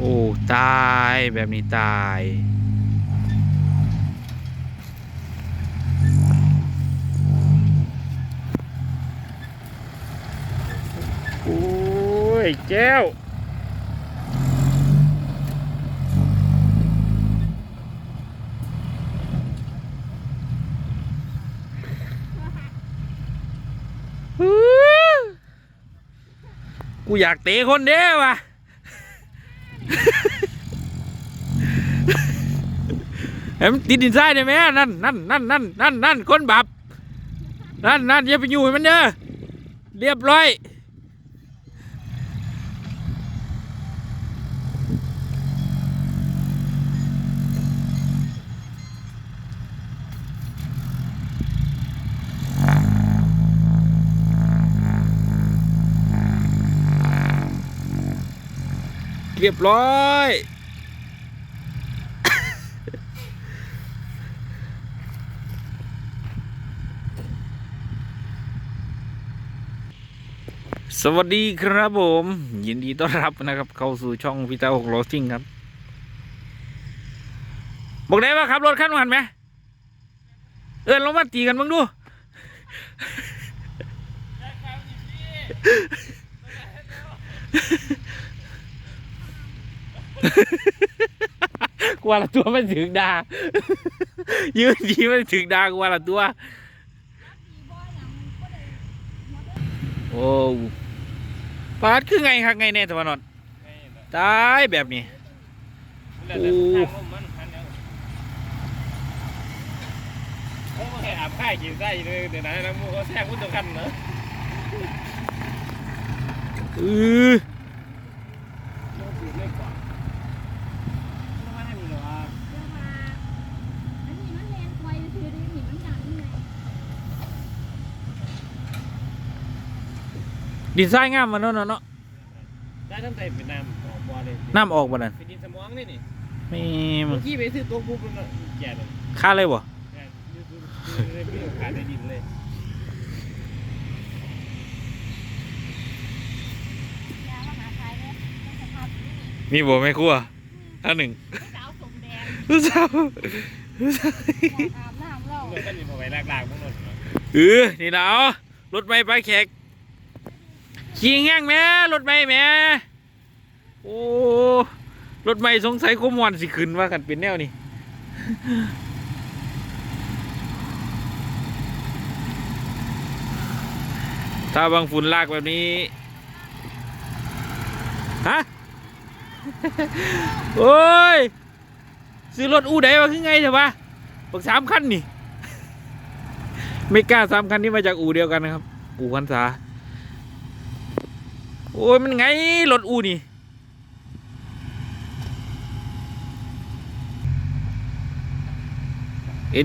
โอ้ ตายแบบนี้ตาย โอ้ย แก้วอื้อกูอยากเตะคนเด้อว่ะ เห็นมันติดดินทรายได้ไหมนั่นนั่นนั่นนั่นนั่นนั่นคนบับ นั่นนั่นอย่าไปอยู่ให้มันเด้อเรียบร้อย เรียบร้อย สวัสดีครับผม ยินดีต้อนรับนะครับ เข้าสู่ช่องพิตาหกล้อซิ่งครับ บอกได้ว่าขับรถขั้นวันไหม เอินลงมาตีกันบ้างดู กว่าละตัวไม่ถึงดา ยืนดีไม่ถึงดากว่าละตัว โอ้ปาดคือไงครับไงแน่ตะวันนอนตายแบบนี้โอ้มันพันเดียวโอ้ไม่อาบค่ายกินไส้เลยเดี๋ยวนะน้ำมูกเขาแทรกมุดตรงกันเนอะอือ โลกอยู่เล็กกว่าไม่ให้มีหรอวะ อันนี้มันแรงไวคือดิหนีมันดันไง ดินทรายงามมันเนาะเนาะเนาะได้ทั้งใจเป็นน้ำออกบ่อเลยน้ำออกบ่นั่นเป็นดินสมองนี่นี่ไม่มัเมื่นอกี้ไปซื้อตัวปุ๊บมันแก่เลยค่าเลยบ่แก่ยืดยืดยืดไม่โอกาสได้ดินเลยยามาหาทายเนี่ยต้องสภาพนี้มีบ่ไม่ครัวอันหนึ่งสาวสมแดงรู้สาวรู้สาวอาบน้ำเรา เมื่อกันนี่พอไปลากๆพวกนั้น เออนี่นะเอารถไม่ไปแขก ขี่แง่งแม่รถไม่แม่โอ้รถไม่สงสัยขมวันสิขึ้นว่ากันเป็นแนวนี่ถ้าบางฝุ่นลากแบบนี้ ฮะ โอ้ย ซื้อรถอู้ใดวะคือไงเถอะวะบักสามคันนี่ ไม่กล้าสามคันนี้มาจากอู่เดียวกันนะครับ อู่คันษา โอ้ยมันไงรถอู่นี่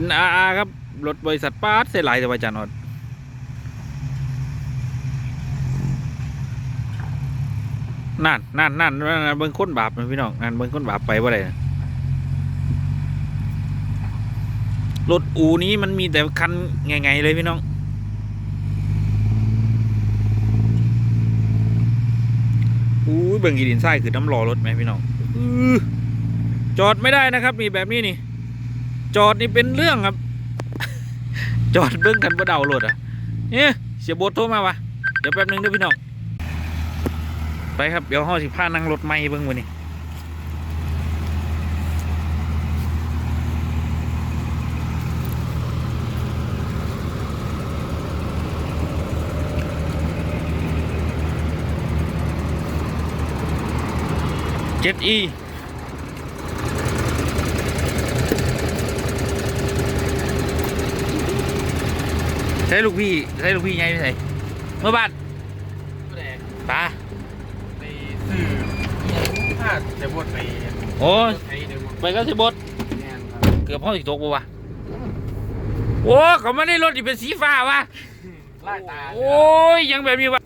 NRR ครับ รถบริษัทปาร์ตเสยหลายแต่ว่าจานอดนั่นนั่นนั่นนั่นเบิ่งค้นบาปนะพี่น้องนั่นเบิ่งค้นบาปไปว่าไรรถอูนี้มันมีแต่คันไงๆเลยพี่น้องอู้ย เบิ่งกีดินไส้คือน้ำรอรถไหมพี่น้องจอดไม่ได้นะครับ มีแบบนี้นี่ จอดนี่เป็นเรื่องครับ จอดเบิ่งกันบ่เดารถอะเนี่ยเสียโบทโทรมาวะเดี๋ยวแป๊บนึงเด้วยพี่น้องไปครับเดี๋ยวห้อสิพานั่งรถไม่เบิ่งวันนี้ เจ็ดอีใช้ลูกพี่ใช้ลูกพี่ไงไม่ใช่เมื่อบ้านก็เลยตาไปซื้อถ้าจะบดไปโอ้ยไอ้เดี๋ยวไปก็สิบดแน่นครับเกือบห้องสิตกปะวะโอ้เขาไม่ได้รถที่เป็นสีฟ้าวะไล่ตาโอ้ยยังแบบนี้วะ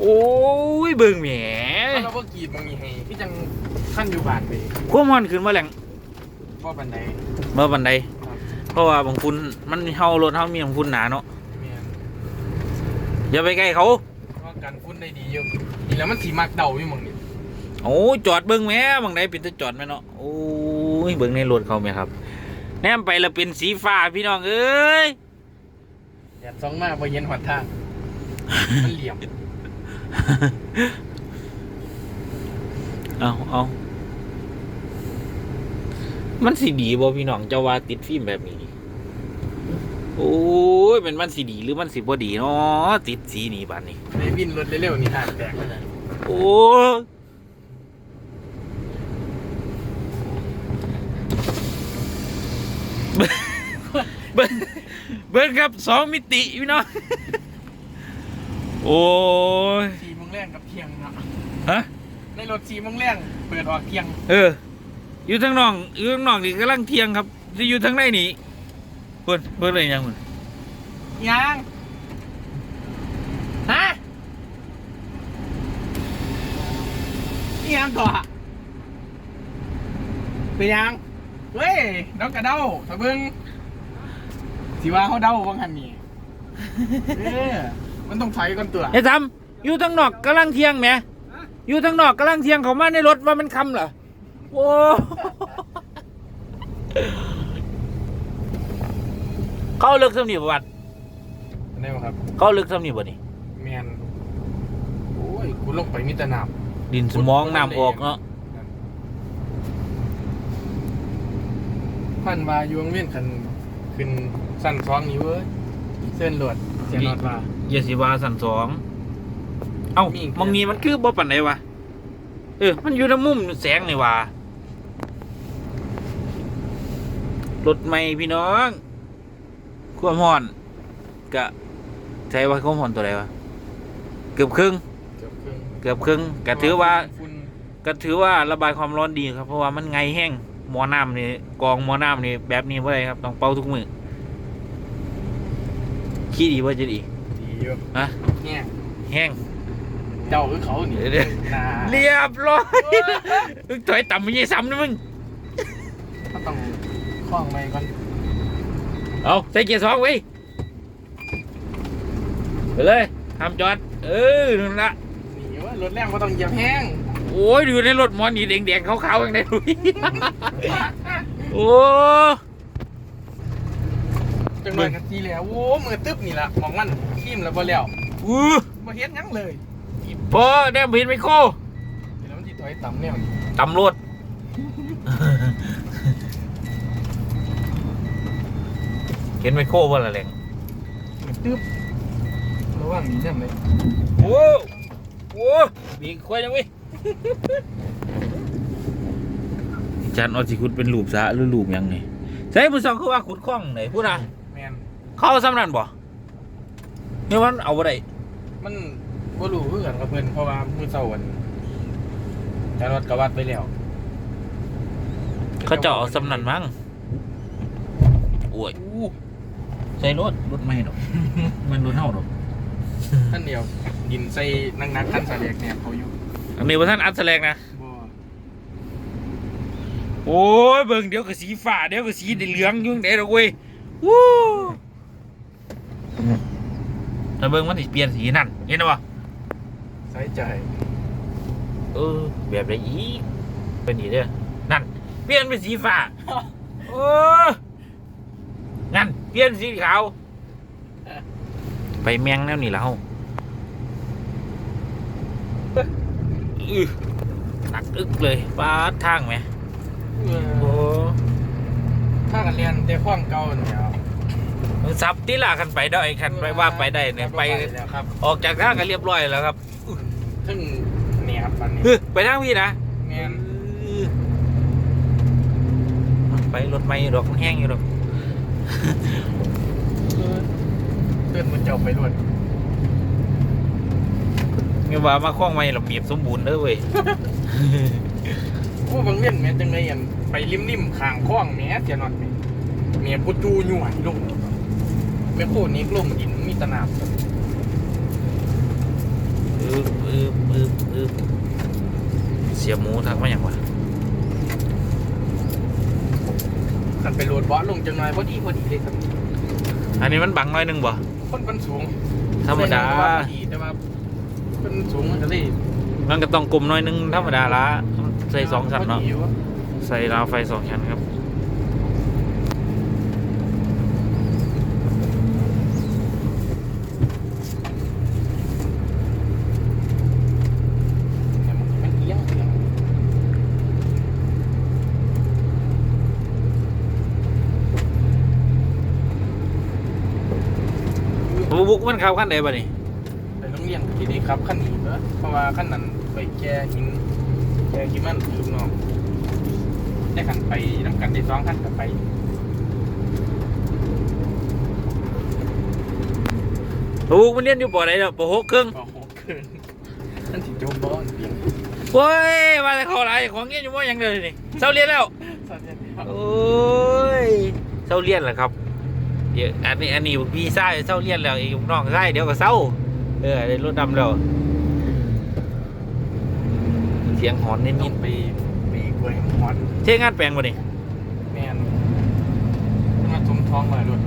โอ้ยเบิ่งแหม เราก็กีดมึงมีให้พี่จังขั้นอยู่บ้านไปความมันขึ้นมาแหล่งว่าบันไดเมื่อบันไดเพราะว่าบางคุณมันเฮารถเฮามีบางคุณหนาเนาะเมียนอย่าไปใกล้เขาว่ากันฟุ้นได้ดีอยู่นี่แล้วมันสีมักเดาอยู่มึงนี่โโอ้จอดเบิ้งแหม่บางใดเป็นตะจอดแม่เนาะโอ้ยเบิ้งในรถเขาไหมครับ แนมไปแล้วเป็นสีฟ้าพี่น้องเอ้ยแดดสองมากไปเย็นหอดทางมันเหลี่ยม เอาเอามันสีดีบ่พี่น้องเจ้าว่าติดฟิล์มแบบนี้นี่โอ้ยเป็นมันสีดีหรือมันสีบ่ดีเนาะติดสีนี้บานนี้ในวินรถเร็วๆนี่ห่างแตกเลยโอ้ยเบิ่งเบิ่งเบิ่งครับสองมิติพี่น้องโอ้ยสี่โมงแรงกับเที่ยงเนาะฮะ ในรถสี่โมงแรงเปิดออกเที่ยงเออ อยู่ทางนอกอยู่ทางนอกนี่กำลังเที่ยงครับที่อยู่ทางในนี่เพิ่นเพิ่นอะไรยังเพิ่นยังฮะนี่ยังก่อเป็นยังเว้ยดอกกระเด้าถ้าเบิ่งสิว่าเขาเด้าบางหันนี่เออมันต้องถอยก่อนตัวไอ้ทำอยู่ทางนอกกำลังเที่ยงแหม อยู่ทางนอกกำลังเที่ยงเขามาในรถว่ามันคำเหรอโอ้เข้าลึกสำนีประวัติได้ไหมครับเข้าลึกสำนีบ่นี่แมนโอ้ยกูลงไปมิตรนามดินสมองน้ำออกเนาะพันวาอยู่โรงเวียนคันขึ้นสั้นซ้องนี้เว้ยเส้นหลวดเสียนอดว่าเยาสิวาสันสอง เอ้ามีอีกมองนี้มันคือบ่ปันไหนวะเออ มันอยู่ในมุมแสงนี่วะรถใหม่พี่น้องความห่อนกะใช้ว่าความห่อนตัวไหนวะเกือบครึ่งเกือบครึ่งเกือบครึ่งก็ถือว่าฝุ่นก็ถือว่าระบายความร้อนดีครับ เพราะว่ามันไงแห้งหมอน้ำนี่กองหมอน้ำนี่แบบนี้ไ่ได้ครับต้องเป่าทุกมือขี้ดีว่าจะดีดีอยู่ฮะเนี่ยแห้ง เจ้าคือเขานี่เดี๋ยวเดี๋ยวนาเรียบร้อยมึงถอยต่ำไม่ใช่ซ้ำนะมึงเขาต้องคล้องไว้ก่อนเอาใส่เกียร์สองไว้ไปเลยทำจอด เออนั่นละนี่ว่ารถแรงก็ต้องเหยียบแห้งโอ้ยดูในรถหมอนี่แดงๆขาวๆอย่างไรดูโอ้จังหวะกันทีแล้วโอ้มือตึ๊บนี่ละมองมันขีมแล้วบ่แล้วอู้บ่เฮ็ดหยังเลย พอแนมเห็นไหมโคเดี๋ยวมันสิถอยต่ำแนวนี้ตำรวจเห็นไหมโคว่าอะไรแรงมือตึ๊บระวังนี่แน่เลยโอ้โหบีกควายจังเว้ยจานออสิขุดเป็นรูปซะหรือรูปหยังไงใช่ผู้สองคือว่าขุดคล้องไหนพูดนะแมนเข้าสำนันบ่เนี่ยมันเอาอะไรมัน บ่รู้คือกันกับเพิ่นเพราะว่ามื้อเช้าวันแต่รถกระวัดไปแล้วเขาเจะเอาสำนันมั้งโอ้ยอู้ใส่รถรถไม่ดอก มันรถเท่าดอกท่านเดียวดินใส่นักๆท่านสะเลียกเนี่ยเขาอยู่อันนี้ว่าท่านอัดแสลงนะบ่โอ้ยเบิ่งเดี๋ยวก็สีฟ้าเดี๋ยวก็สีเหลืองอยุ่งเดี๋ยวดอกเว้ยวู้ถ้าเบิ่งมันสิเปลี่ยนสีนั่นเห็นบ่ ใส่ใจเออ แบบไรอีกเป็นอีเด้อนั่น เปลี่ยนเป็นสีฟ้าโอ้นั่น เปลี่ยนสีขาว ไปแมงแล้วนี่แล้วอื้อหนักอึกเลยปาดทางไหมเอโอ้อถ้ากันเรียนแต่ข้องเก่าเนี่ยมันซับที่ละคันไปได้คันไปว่าไปได้เนี่ยไป แล้วครับ ออกจากทางกันเรียบร้อยแล้วครับ ซึ่งเนี่ยครับตอนนี้เฮ้ยไปทางพี่นะแมนอื้อไปรถไม่ดอกมันแห้งอยู่ดอกเออเตือนมันเจ้าไปรวดไม่ว่ามาคล้องไม่หรอกเบียบสมบูรณ์เด้อเว้ยโอ้บางเวียนแม่จังไงอันไปริมริมๆข้างคล้องแหม่เสียนอดแหม่แม่กูจูหน่วยลงแม่โคตรนี้ลงดินมีตะนาบ อึบอึบอึบอึบเสียหมูทักมาอย่างวะขันไปโหลดบอสลงจังหน่อยพอดีพอดีเลยครับ อันนี้มันบังน้อยหนึงบ่คนมันสูงธรรมดา แต่ว่พอดีแต่ว่าเป็นสูงมันก็เลยมันก็ต้องกลมหน้อยนึงธรรมดาละใส่สองชั้นเนาะ พอดีวใส่ราวไฟสองชั้นครับ มันเอียงเอียง บุบุก มันขับขั้นใดบ่นี่ไปโรงเรียนที่นี่ครับขั้นนี้เนอะเพราะว่าขั้นนั้นไปแก้หินแก้หินมันลูกน้องได้ขันไปน้ำกันได้สองขั้นกับไปบุบุกมันเรียนอยู่ปอไหนเนาะปอหกครึ่งโอ้โหเกินนั่นสิโจมบอลเปียงโอ้ยมาแต่ขออะไรของเงี้ยอยู่ว่ายังเดินนี่เศร้าเรียนแล้วสัตว์เนี่ยครับโอ้ยเศร้าเรียนเหรอครับ เดี๋ยวอันนี้อันนี้พี่ไส้เศร้าเรียนแล้วอีกน้องไส้เดี๋ยวก็เศร้าเออได้รถดำแล้วเสียงหอนนิต้อดงไปไปกล้วยหอนๆเท่งานแปลงบ่นี่แมนมันสมท้องมาด้วย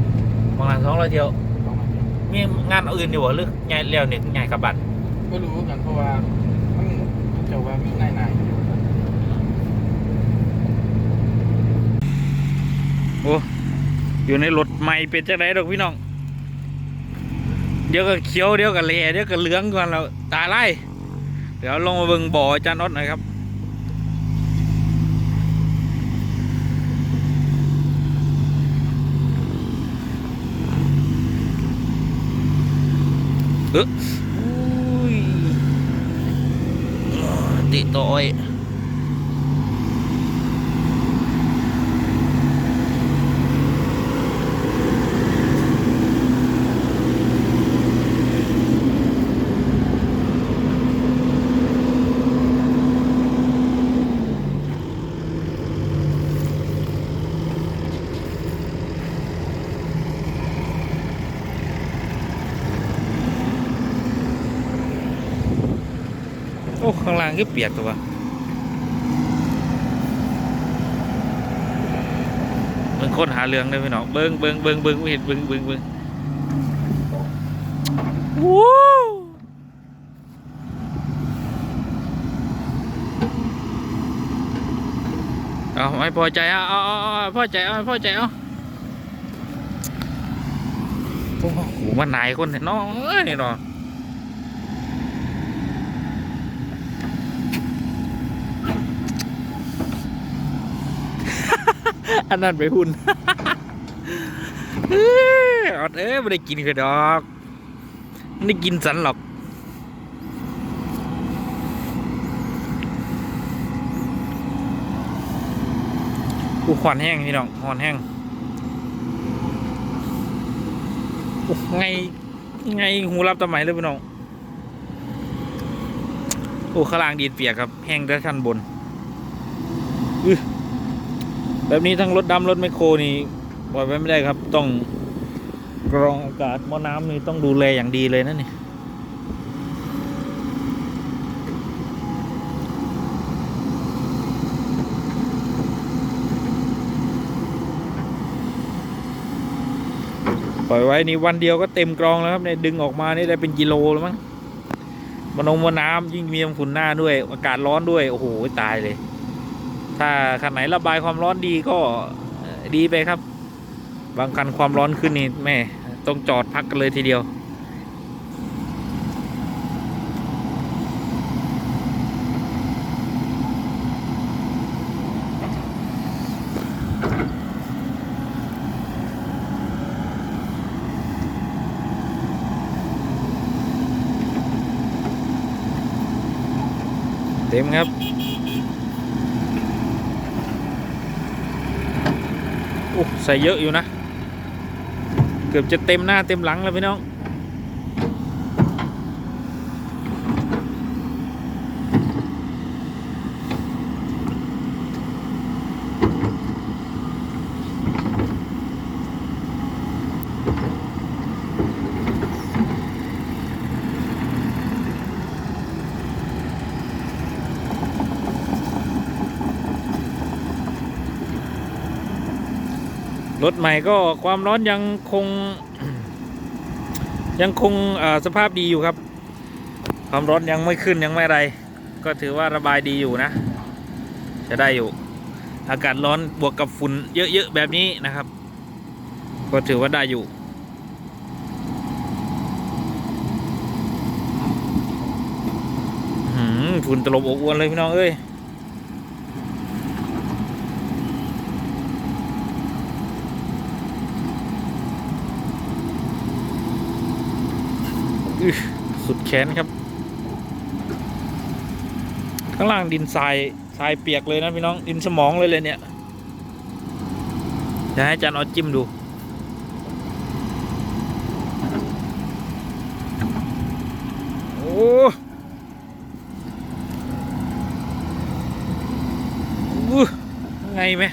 บางหลังสองร้อยเที่ยวท้องมาเนี่ยมีงานอื่นอยู่บ่หรือไงเลี้ยวนี่ไงกับบัตรก็รู้กันเพราะว่ามันเจ้าว่ามีนายนายอยู่โอ้ อยู่ในรถใหม่เป็นจังไดดอกพี่น้อง เดี๋ยวก็เขียวเดี๋ยวก็แหล่เดี๋ยวก็เหลืองก่อนแล้วตาไล่เดี๋ยวลงมาเบิ่งบ่อจานอตหน่อยครับเอ๊ะอุ้ยติดต่อย โอ้ ข้างล่างก็เปียกตัวเบิ่งคนหาเรื่องเลยพี่น้องเบิ่งเบิ่งเบิ่งเบิ่งเห็นเบิ่งเบิ่งเบิ่งวู้เอาไม่พอใจเอาเอาเอาเอพอใจเอาพอใจเอาโอ้โหมันนายคนเห็นน้องเอ้ยเนาะ อันนั้นไปหุ่นเออดเอ้ยไม่ได้กินกระดอกไม่ได้กินสันหรอกอู้ควันแห้งพี่น้องควันแห้งไงไงหูรับตะไหมเลยพี่น้องโอ้ข้างล่างดีดเปียกครับ แห้งแต่ชั้นบน แบบนี้ทั้งรถดำรถไมโครนี่ปล่อยไว้ไม่ได้ครับ ต้องกรองอากาศหม้อน้ำนี่ต้องดูแลอย่างดีเลยนะนี่ปล่อยไว้นี่วันเดียวก็เต็มกรองแล้วครับเนี่ยดึงออกมานี่ได้เป็นกิโลแล้วมั้งมานงมอน้ำยิ่งมีฝุ่นหน้าด้วย อากาศร้อนด้วย โอ้โห ตายเลย ถ้าคันไหนระบายความร้อนดีก็ดีไปครับ บางคันความร้อนขึ้นนี่แม่ต้องจอดพักกันเลยทีเดียวเต็มครับ โอ้ ใส่เยอะอยู่นะ เกือบจะเต็มหน้าเต็มหลังแล้วพี่น้อง รถใหม่ก็ความร้อนยังคง ยังคงสภาพดีอยู่ครับ ความร้อนยังไม่ขึ้นยังไม่อะไร ก็ถือว่าระบายดีอยู่นะ จะได้อยู่ อากาศร้อนบวกกับฝุ่นเยอะๆแบบนี้นะครับ ก็ถือว่าได้อยู่ฝุ่นตลบอบอวนเลยพี่น้องเอ้ย สุดแขนครับ ข้างล่างดินทรายทรายเปียกเลยนะพี่น้องดินสมองเลยเลยเนี่ยเดี๋ยวให้จารย์ออจิ้มดูโอ้ไงไหม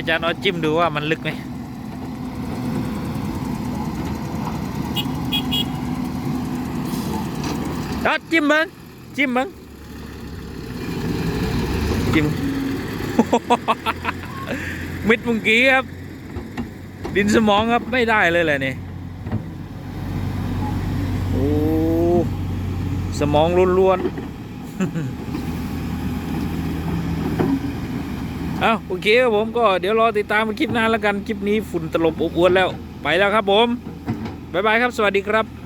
อาจารย์ออดจิ้มดูว่ามันลึกไหม đó chim mừng chim mừng chim มิดเมื่อกี้ครับ ดินสมองครับไม่ได้เลยแหละนี่โอ้สมองล้วนๆ เอาโอเคครับผมก็เดี๋ยวรอติดตามคลิปหน้าแล้วกัน คลิปนี้ฝุ่นตลบอบอวนแล้ว ไปแล้วครับผม บ๊ายบายครับ สวัสดีครับ